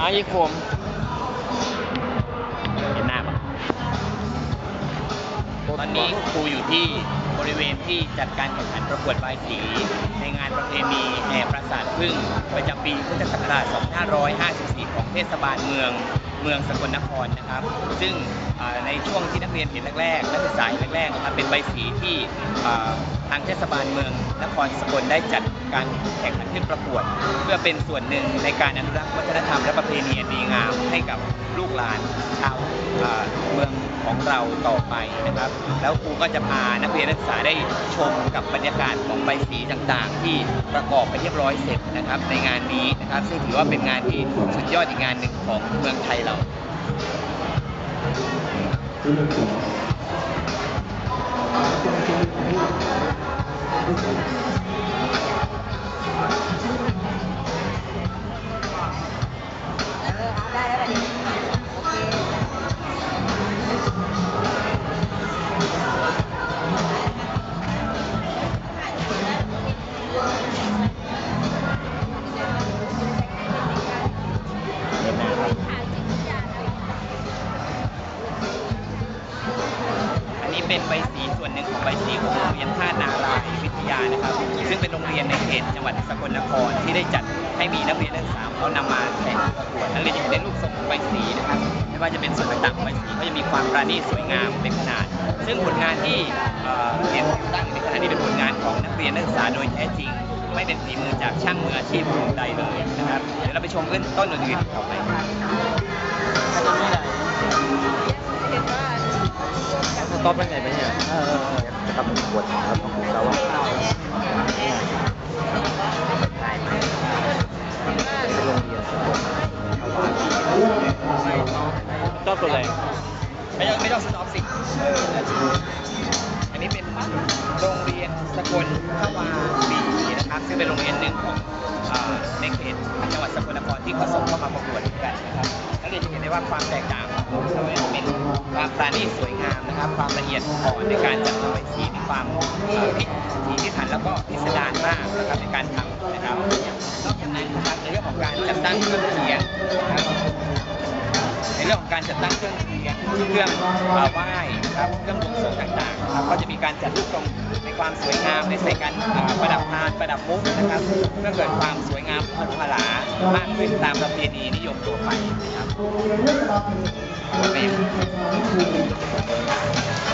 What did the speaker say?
อาอีกผมเห็นหน้าปะตอนนี้ครูอยู่ที่บริเวณที่จัดการแข่งขันประกวดบายสี ในงานประเพณีแห่ปราสาทพึ่งประจำปีพุทธศักราช 2554 ของเทศบาลเมืองเมืองสกลนครนะครับ ซึ่งอ่าในช่วงที่นักเรียนเห็นแรกๆนักศึกษาเห็นแรกๆนะครับเป็นใบสีที่อ่าทางเทศบาลเมืองนครสกลได้จัด การแข่งขันขึ้นประกวด เพื่อเป็นส่วนหนึ่งในการอนุรักษ์วัฒนธรรมและประเพณีดีงามให้กับลูกหลานชาวเมืองของเราต่อไปนะครับ แล้วครูก็จะพานักเรียนนักศึกษาได้ชมกับบรรยากาศของใบสีต่างๆ ที่ประกอบไปเรียบร้อยเสร็จนะครับ ในงานนี้นะครับ ซึ่งถือว่าเป็นงานที่สุดยอดอีกงานหนึ่งของเมืองไทยเรา เป็นใบสีส่วนหนึ่งของใบสีของโรงเรียนท่านารายวิทยานะครับ ซึ่งเป็นโรงเรียนในเขตจังหวัดสกลนครที่ได้จัดให้มีนักเรียนนักศึกษาเขานำมาแข่งประกวดนักเรียนจะเห็นในรูปทรงของใบสีนะครับไม่ว่าจะเป็นส่วนต่างๆของใบสีก็จะมีความประณีตสวยงามเป็นขนาด ซึ่งผลงานที่เรียนตั้งในขณะนี้เป็นผลงานของนักเรียนนักศึกษาโดยแท้จริง ไม่เป็นฝีมือจากช่างมืออาชีพคนใดเลยนะครับเดี๋ยวเราไปชมเริ่มต้นอื่นๆต่อไปครับ ตอปเป็นไงไปเนี่ยเออเออเออจะต้องเป็นขวดนะครับของเราว่าข้าวโรงเรียนสกลเอาวาชอบตัวไหนไม่ต้องไม่ต้องสต็อปสิอันนี้เป็นโรงเรียนสกลทวาปีนะครับซึ่งเป็นโรงเรียนหนึ่งของในเขตจังหวัดสกลนครที่เขาส่งเข้ามาประกวดกันนะครับ นักเรียนจะเห็นได้ว่าความแตกต่างของเเนี่ยเป็นความปราณีตสวยงามนะครับ ความละเอียดอ่อนในการจัดทำใบสีมีความพิถีพิถันแล้วก็พิสดารมากนะครับในการทำนะครับนอกจากนั้นนะครับในเรื่องของการจัดตั้งเครื่องเขียนนะครับในเรื่องของการจัดตั้งเครื่องเขียนเครื่องไหว้นะครับเครื่องบวงสรวงต่างๆนะครับก็จะมีการจัดรูปทรงในความสวยงามในใส่การประดับพานประดับมุกนะครับเพื่อเกิดความสวยงามผลผลา มากขึ้นตามประเพณีนิยมตัวไปนะครับ